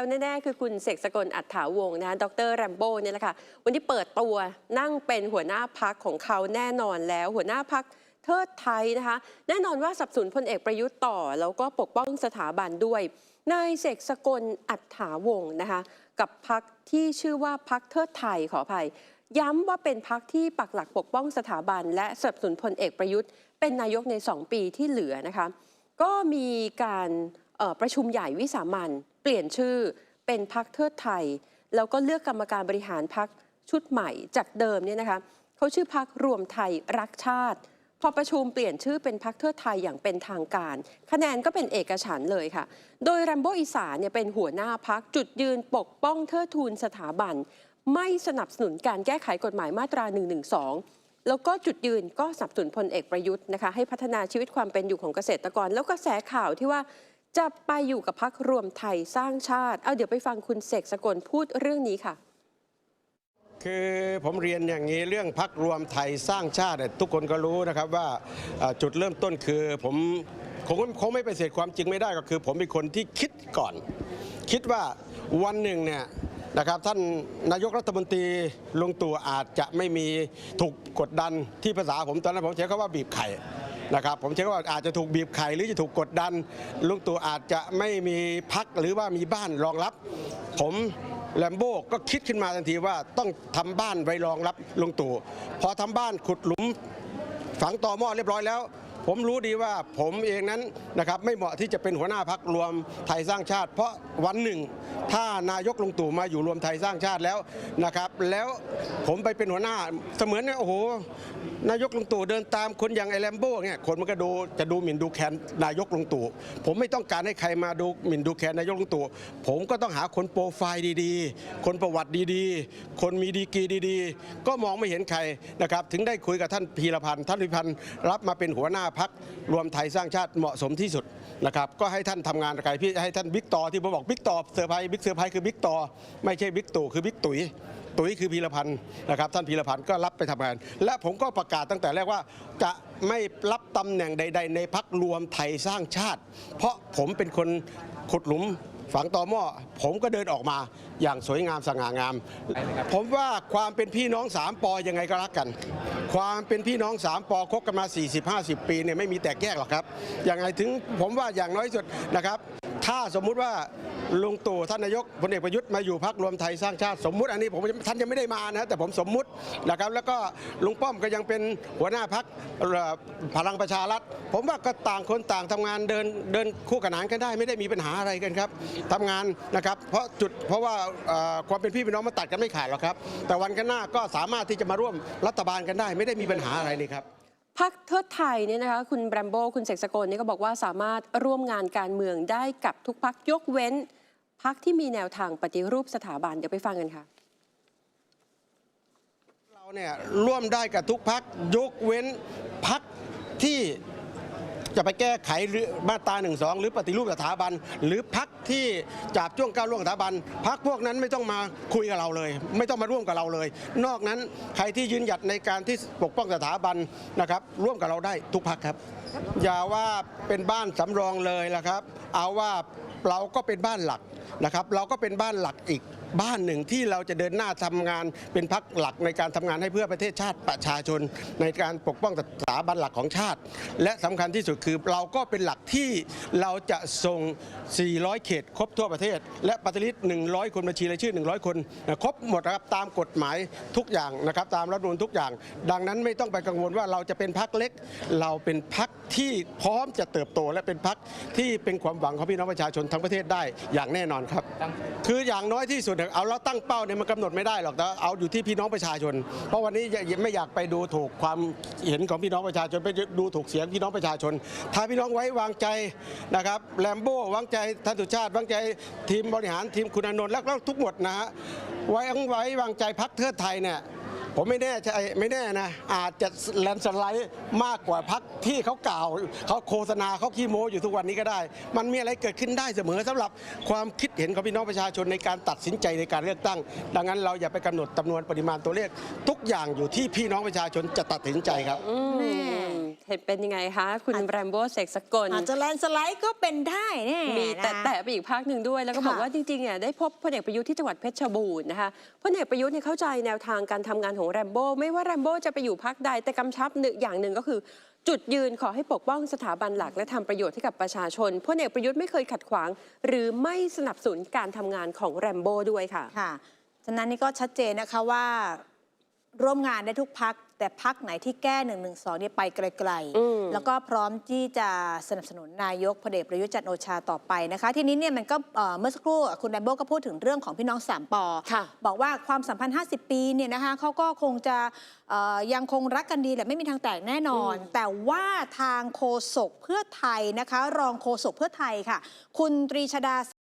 แล้วแน่ๆคือคุณเสกสกลอัฏฐาวงศ์นะดรแรมโบ้เนี่ยแหละค่ะ วันนี้เปิดตัวนั่งเป็นหัวหน้าพักของเขาแน่นอนแล้ว หัวหน้าพักเทิดไทยนะคะ แน่นอนว่าสนับสนุนพลเอกประยุทธ์ต่อ แล้วก็ปกป้องสถาบันด้วย นายเสกสกลอัฏฐาวงศ์นะคะ กับพักที่ชื่อว่าพักเทิดไทยขออภัย ย้ำว่าเป็นพักที่ปักหลักปกป้องสถาบัน และสนับสนุนพลเอกประยุทธ์เป็นนายกใน 2 ปีที่เหลือนะคะ ก็มีการประชุมใหญ่วิสามัน เปลี่ยนชื่อเป็นพักเทิดไทย แล้วก็เลือกกรรมการบริหารพักชุดใหม่จากเดิมเนี่ยนะคะเขาชื่อพักรวมไทยรักชาติ พอประชุมเปลี่ยนชื่อเป็นพักเทิดไทยอย่างเป็นทางการ คะแนนก็เป็นเอกฉันเลยค่ะ โดยแรมโบอีสานเนี่ยเป็นหัวหน้าพักจุดยืนปกป้องเทิดทูนสถาบัน ไม่สนับสนุนการแก้ไขกฎหมายมาตรา 112แล้วก็จุดยืนก็สนับสนุนพลเอกประยุทธ์นะคะให้พัฒนาชีวิตความเป็นอยู่ของเกษตรกร แล้วก็แสข่าวที่ว่า จะไปอยู่กับพักรวมไทยสร้างชาติ เอาเดี๋ยวไปฟังคุณเสกสกลพูดเรื่องนี้ค่ะ คือผมเรียนอย่างนี้เรื่องพักรวมไทยสร้างชาติทุกคนก็รู้นะครับว่าจุดเริ่มต้นคือผมคงคงไม่ไปเสธความจริงไม่ได้ก็คือ ผมเป็นคนที่คิดก่อน คิดว่าวันหนึ่งเนี่ยนะครับท่านนายกรัฐมนตรีลุงตู่อาจจะไม่มีถูกกดดันที่ภาษาผมตอนนั้นผมใช้คำว่าบีบไข่ นะครับผมเชื่อว่าอาจจะถูกบีบไข่หรือจะถูกกดดันลุงตู่อาจจะไม่มีพักหรือว่ามีบ้านรองรับ ผมแลมโบ้ก็คิดขึ้นมาทันทีว่าต้องทำบ้านไว้รองรับลุงตู่พอทำบ้านขุดหลุมฝังต่อหม้อเรียบร้อยแล้ว ผมรู้ดีว่าผมเองนั้นนะครับไม่เหมาะที่จะเป็นหัวหน้าพักรวมไทยสร้างชาติ เพราะวันหนึ่ง ถ้านายกลุงตู่มาอยู่รวมไทยสร้างชาติแล้วนะครับ แล้วผมไปเป็นหัวหน้าเสมือนเนี่ยโอ้โหนายกลุงตู่เดินตามคนอย่างไอแลมโบ้เนี่ยคนมันก็ดูจะดูหมิ่นดูแคลนนายกลุงตู่ผมไม่ต้องการให้ใครมาดูหมิ่นดูแคลนนายกลุงตู่ผมก็ต้องหาคนโปรไฟล์ดีๆ คนประวัติดีๆ คนมีดีกีดี ๆ ก็มองไม่เห็นใครนะครับ ถึงได้คุยกับท่านพีรพันธ์ท่านพีรพันธ์รับมาเป็นหัวหน้าพักรวมไทยสร้างชาติเหมาะสมที่สุดนะครับก็ให้ท่านทำงานกับใครพี่ให้ท่านบิ๊กต่อที่ผมบอกบิ๊กต่อเซอร์ไพรส์บิ๊กเซอร์ไพรส์คือบิ๊กต่อไม่ใช่บิ๊กตู่คือบิ๊กตุ๋ยตุ๋ยคือพีรพันธ์นะครับท่านพีรพันธ์ก็รับไปทำงาน และผมก็ประกาศตั้งแต่แรกว่าจะไม่รับตำแหน่งใด ๆ ในพักรวมไทยสร้างชาติ เพราะผมเป็นคนขุดหลุมฝังต่อหม้อผมก็เดินออกมาอย่างสวยงามสง่างาม ผมว่าความเป็นพี่น้องสามปอยังไงก็รักกัน ความเป็นพี่น้องสามปอคบกันมา 40-50 ปีเนี่ยไม่มีแตกแยกหรอกครับ อย่างไรถึงผมว่าอย่างน้อยสุดนะครับ ถ้าสมมุติว่า ลุงตู่ท่านนายกพลเอกประยุทธ์มาอยู่พักรวมไทยสร้างชาติสมมุติอันนี้ผมท่านยังไม่ได้มานะแต่ผมสมมุตินะครับแล้วก็ลุงป้อมก็ยังเป็นหัวหน้าพักพลังประชารัฐ ผมว่าก็ต่างคนต่างทำงานเดินเดินคู่ขนานกันได้ไม่ได้มีปัญหาอะไรกันครับทำงานนะครับเพราะจุดเพราะว่าความเป็นพี่เป็นน้องมันตัดกันไม่ขาดหรอกครับ แต่วันข้างหน้าก็สามารถที่จะมาร่วมรัฐบาลกันได้ ไม่ได้มีปัญหาอะไรเลยครับพักเทิดไทยเนี่ยนะคะคุณแบรมโบคุณเสกสกลเนี่ยก็บอกว่าสามารถร่วมงานการเมืองได้กับทุกพักยกเว้น พักที่มีแนวทางปฏิรูปสถาบันเดี๋ยวไปฟังกันค่ะเราเนี่ยร่วมได้กับทุกพักยกเว้นพักที่จะไปแก้ไขหรือมาตรา1นึหรือปฏิรูปสถาบัน หรือพักที่จับจ้วงก้าวล่วงสถาบันพักพวกนั้นไม่ต้องมาคุยกับเราเลย ไม่ต้องมาร่วมกับเราเลย นอกนั้นใครที่ยืนหยัดในการที่ปกป้องสถาบันนะครับ ร่วมกับเราได้ทุกพักครับ อย่าว่าเป็นบ้านสำรองเลยละครับ เอาว่า เราก็เป็นบ้านหลักนะครับ เราก็เป็นบ้านหลักอีก บ้านหนึ่งที่เราจะเดินหน้าทำงานเป็นพักหลักในการทำงานให้เพื่อประเทศชาติประชาชน ในการปกป้องสถาบันหลักของชาติ และสำคัญที่สุดคือเราก็เป็นหลักที่เราจะส่ง 400 เขตครบทั่วประเทศ และปฏิริษี100 คนบัญชีรายชื่อ 100 คนครบหมดนะครับตามกฎหมายทุกอย่างนะครับตามรัฐธรรมนูลทุกอย่าง ดังนั้นไม่ต้องไปกังวลว่าเราจะเป็นพักเล็ก เราเป็นพักที่พร้อมจะเติบโต และเป็นพักที่เป็นความหวังของพี่น้องประชาชนทั้งประเทศได้อย่างแน่นอนครับ คืออย่างน้อยที่สุดเอาเราตั้งเป้าเนี่ยมันกำหนดไม่ได้หรอกแต่เอาอยู่ที่พี่น้องประชาชน เพราะวันนี้ย่าไม่อยากไปดูถูกความเห็นของพี่น้องประชาชนไปดูถูกเสียงพี่น้องประชาชน ถ้าพี่น้องไว้วางใจนะครับแลมโบ้วางใจท่านสุชาติวางใจทีมบริหารทีมคุณอนนท์แล้วทุกหมดนะฮะไว้ไว้วางใจพักเทือไทยเนี่ย ผมไม่แน่ใจไม่แน่นะ อาจจะแลนด์สไลด์มากกว่าพักที่เขากล่าวเขาโฆษณาเขาขี้โม้อยู่ทุกวันนี้ก็ได้ มันมีอะไรเกิดขึ้นได้เสมอสำหรับความคิดเห็นของพี่น้องประชาชนในการตัดสินใจในการเลือกตั้ง ดังนั้นเราอย่าไปกำหนดจำนวนปริมาณตัวเลขทุกอย่างอยู่ที่พี่น้องประชาชนจะตัดสินใจครับอืมเเห็นเป็นยังไงคะคุณอาจแรมโบ้เสกสกลอาจจะแลนด์สไลด์ก็เป็นได้แน่มีแต่นะแต่ไปอีกภาคหนึ่งด้วย แล้วก็บอกค่ะว่าจริงๆเนี่ยได้พบพลเอกประยุทธ์ที่จังหวัดเพชรบูรณ์นะคะพลเอกประยุทธ์เนี่ยเข้าใจแนวทางการทำงานของแรมโบ้ไม่ว่าแรมโบ้จะไปอยู่พักใดแต่กำชับหนึ่งอย่างหนึ่งก็คือ จุดยืนขอให้ปกป้องสถาบันหลักและทำประโยชน์ให้กับประชาชนพลเอกประยุทธ์ไม่เคยขัดขวาง หรือไม่สนับสนุนการทำงานของแรมโบ้ด้วยค่ะค่ะฉะนั้นนี่ก็ชัดเจนนะคะว่าร่วมงานได้ทุกพัก แต่พักไหนที่แก้1นึเนี่ยไปไกลอืมๆแล้วก็พร้อมที่จะสนับสนุนนายกพลเอกประยุทธ์จันทร์โอชาต่อไปนะคะ ทีนี้เนี่ยมันก็เอ่อเมื่อสักครู่คุณแรมโบ้ก็พูดถึงเรื่องของพี่น้องสามปอค่ะบอกว่าความสัมพันธ์ 50 ปีเนี่ยนะคะเขาก็คงจะเอ่อยังคงรักกันดีแหละไม่มีทางแตกแน่นอน แต่ว่าทางโฆษกเพื่อไทยนะคะ รองโฆษกเพื่อไทยค่ะ คุณตรีชดา